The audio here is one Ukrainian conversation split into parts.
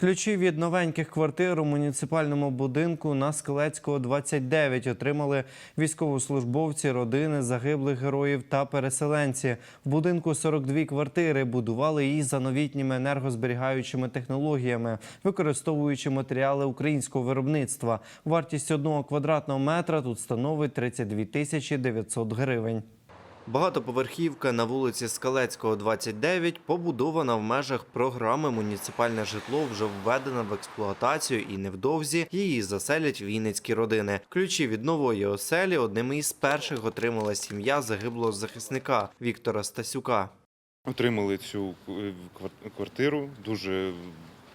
Ключі від новеньких квартир у муніципальному будинку на Скелецького 29 отримали військовослужбовці, родини загиблих героїв та переселенці. В будинку 42 квартири будували її за новітніми енергозберігаючими технологіями, використовуючи матеріали українського виробництва. Вартість одного квадратного метра тут становить 32 тисячі 900 гривень. Багатоповерхівка на вулиці Скалецького, 29, побудована в межах програми «Муніципальне житло» вже введена в експлуатацію і невдовзі її заселять вінницькі родини. Ключі від нової оселі одними із перших отримала сім'я загиблого захисника Віктора Стасюка. Отримали цю е, квартиру, дуже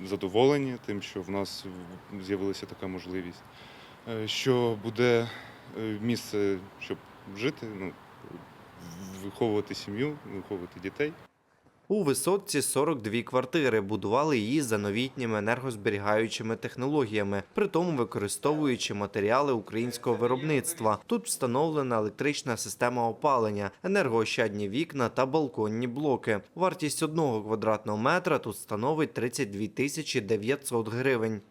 задоволені тим, що в нас з'явилася така можливість, Е, що буде е, місце, щоб жити, ну, виховувати сім'ю, виховувати дітей. У висотці 42 квартири. Будували її за новітніми енергозберігаючими технологіями, при тому використовуючи матеріали українського виробництва. Тут встановлена електрична система опалення, енергоощадні вікна та балконні блоки. Вартість одного квадратного метра тут становить 32 тисячі 900 гривень.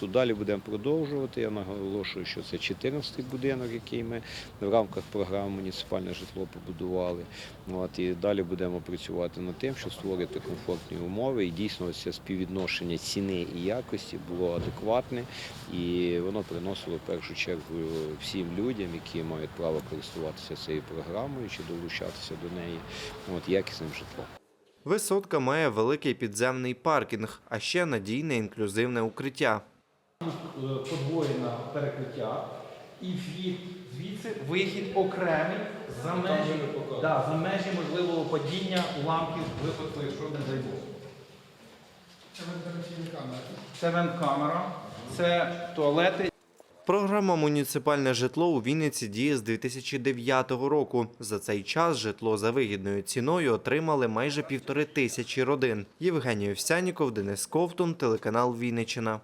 Тут далі будемо продовжувати. Я наголошую, що це 14-й будинок, який ми в рамках програми муніципальне житло побудували. От, і далі будемо працювати над тим, щоб створити комфортні умови. І дійсно це співвідношення ціни і якості було адекватне, і воно приносило в першу чергу всім людям, які мають право користуватися цією програмою чи долучатися до неї, от, якісним житлом. Висотка має великий підземний паркінг, а ще надійне інклюзивне укриття. Е, подвоєне перекриття і вхід звідси вихід окремий за межі, да, за межі можливого падіння уламків випадку, якщо не дай Бог. Це вент-камера, це туалети. Програма «Муніципальне житло» у Вінниці діє з 2009 року. За цей час житло за вигідною ціною отримали майже півтори тисячі родин. Євгеній Овсяніков, Денис Ковтун, телеканал Вінниччина.